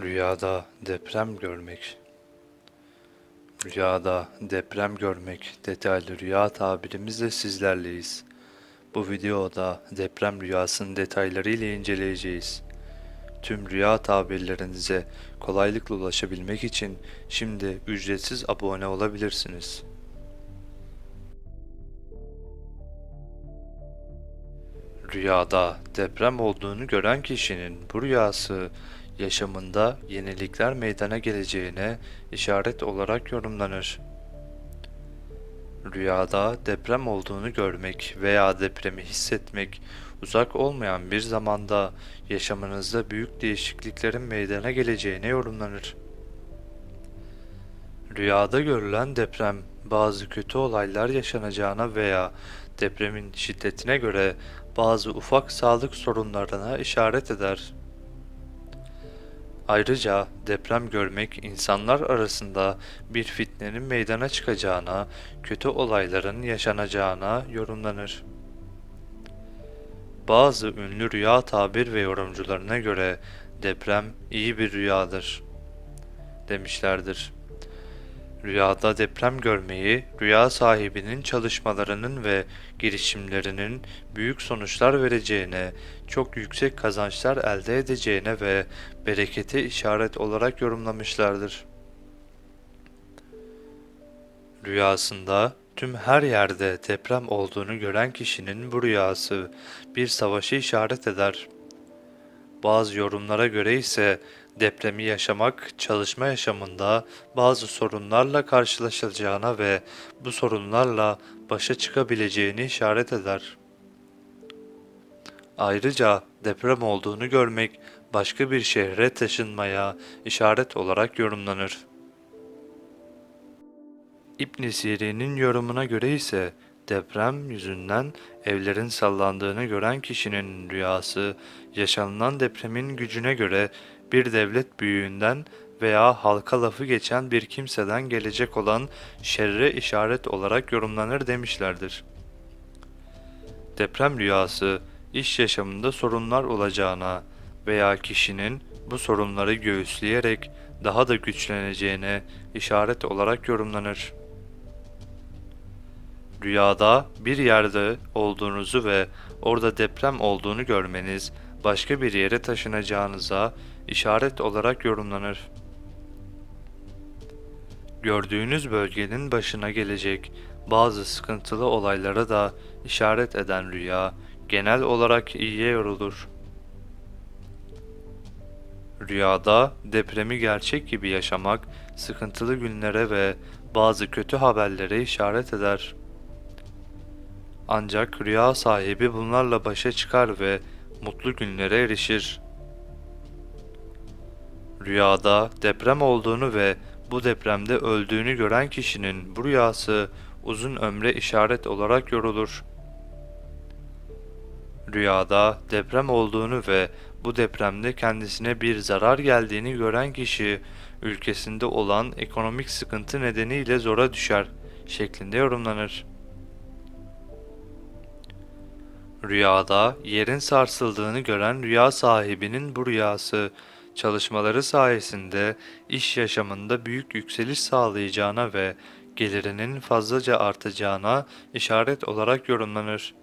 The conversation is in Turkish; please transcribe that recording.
Rüyada deprem görmek. Rüyada deprem görmek detaylı rüya tabirimizle sizlerleyiz. Bu videoda deprem rüyasının detayları ile inceleyeceğiz. Tüm rüya tabirlerinize kolaylıkla ulaşabilmek için şimdi ücretsiz abone olabilirsiniz. Rüyada deprem olduğunu gören kişinin bu rüyası yaşamında yenilikler meydana geleceğine işaret olarak yorumlanır. Rüyada deprem olduğunu görmek veya depremi hissetmek uzak olmayan bir zamanda yaşamınızda büyük değişikliklerin meydana geleceğine yorumlanır. Rüyada görülen deprem bazı kötü olaylar yaşanacağına veya depremin şiddetine göre bazı ufak sağlık sorunlarına işaret eder. Ayrıca deprem görmek insanlar arasında bir fitnenin meydana çıkacağına, kötü olayların yaşanacağına yorumlanır. Bazı ünlü rüya tabir ve yorumcularına göre deprem iyi bir rüyadır demişlerdir. Rüyada deprem görmeyi, rüya sahibinin çalışmalarının ve girişimlerinin büyük sonuçlar vereceğine, çok yüksek kazançlar elde edeceğine ve berekete işaret olarak yorumlamışlardır. Rüyasında tüm her yerde deprem olduğunu gören kişinin bu rüyası bir savaşı işaret eder. Bazı yorumlara göre ise depremi yaşamak çalışma yaşamında bazı sorunlarla karşılaşılacağına ve bu sorunlarla başa çıkabileceğini işaret eder. Ayrıca deprem olduğunu görmek başka bir şehre taşınmaya işaret olarak yorumlanır. İbn Siri'nin yorumuna göre ise deprem yüzünden evlerin sallandığını gören kişinin rüyası yaşanılan depremin gücüne göre bir devlet büyüğünden veya halka lafı geçen bir kimseden gelecek olan şerre işaret olarak yorumlanır demişlerdir. Deprem rüyası iş yaşamında sorunlar olacağına veya kişinin bu sorunları göğüsleyerek daha da güçleneceğine işaret olarak yorumlanır. Rüyada bir yerde olduğunuzu ve orada deprem olduğunu görmeniz başka bir yere taşınacağınıza işaret olarak yorumlanır. Gördüğünüz bölgenin başına gelecek bazı sıkıntılı olaylara da işaret eden rüya genel olarak iyiye yorulur. Rüyada depremi gerçek gibi yaşamak sıkıntılı günlere ve bazı kötü haberlere işaret eder. Ancak rüya sahibi bunlarla başa çıkar ve mutlu günlere erişir. Rüyada deprem olduğunu ve bu depremde öldüğünü gören kişinin bu rüyası uzun ömre işaret olarak yorulur. Rüyada deprem olduğunu ve bu depremde kendisine bir zarar geldiğini gören kişi ülkesinde olan ekonomik sıkıntı nedeniyle zora düşer şeklinde yorumlanır. Rüyada yerin sarsıldığını gören rüya sahibinin bu rüyası çalışmaları sayesinde iş yaşamında büyük yükseliş sağlayacağına ve gelirinin fazlaca artacağına işaret olarak yorumlanır.